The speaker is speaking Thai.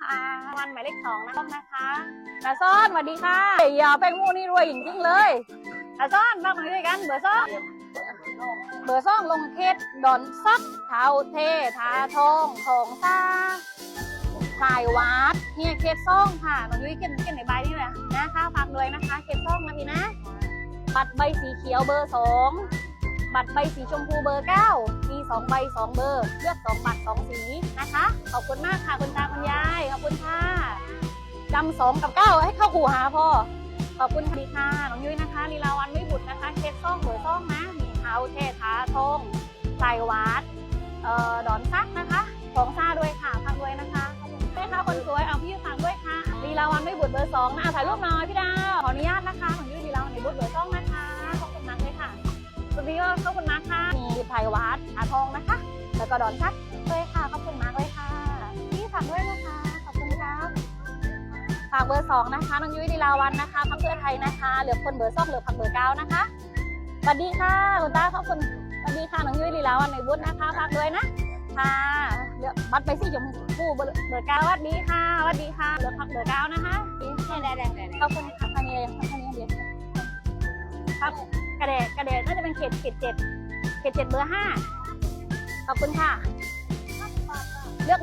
นะคะวันหมายเลขสองนะครับนะคะตาซ้อนสวัสดีค่ะอย่าแป้งมูนี่รวยจริงๆเลยตาซ้อนฟังมาด้วยกันเบอร์ซ้อนเบอร์ซ้องลงเขตดอนซักเท้าเททาทองของซาสายวัดเฮียเขตซ่องค่ะน้องยุ้เขียนเขียนในใบนี่แหละนะคะฝากเลยนะคะเขตซ่องนะพี่นะ บัตรใบสีเขียวเบอร์สองบัตรใบสีชมพูเบอร์เก้ามีสองใบสองเบอร์ เลือกสองบัตรสองสีนะคะ ขอบคุณมากค่ะ คุณตาคุณยาย ขอบคุณค่ะจำสองกับเก้าให้เข้าขู่หาพ่อ ขอบคุณค่ะดีค่ะน้องยุ้ยนะคะลีลาวันไม่บุตรนะคะเคสซ่องเบอซ่องนะมีเท้าเทท้าทงใส่วัดเอ่อดอนซักนะคะของซาด้วยค่ะฟังด้วยนะคะขอบคุณแม่ค้าคนสวยเอาพี่ยุ้ยฟังด้วยค่ะลีลาวันไม่บุตรเบอร์สองนะถ่ายรูปหน่อยพี่ดาวขออนุญาตนะคะของยุ้ยลีลาวันไม่บุตรเบอร์ซ่องนะคะขอบคุณมากเลยค่ะสุดยอดขอบคุณมากค่ะมีไผ่วัดอาทองนะคะ แล้วก็ดอนซักด้วยค่ะขอบคุณมาก ฝากเบอร์สองนะคะน้องยุ้ยลีลาวันนะคะพักเพื่อไทยนะคะ เหลือคนเบอร์สองเหลือพักเบอร์เก้านะคะสวัสดีค่ะคุณตาขอบคุณสวัสดีค่ะน้องยุ้ยลีลาวันในบุญนะคะฝากด้วยนะค่ะเหลือบัตรไปสิชมพูเบอร์เบอร์เก้าสวัสดีค่ะสวัสดีค่ะเหลือพักเบอร์เก้านะคะได้ได้ได้ขอบคุณค่ะท่านนี้เลยท่านนี้เดียวครับกระเดะกระเดะน่าจะเป็นเขตเขตเจ็ดเขตเจ็ดเบอร์ห้าขอบคุณค่ะเลือก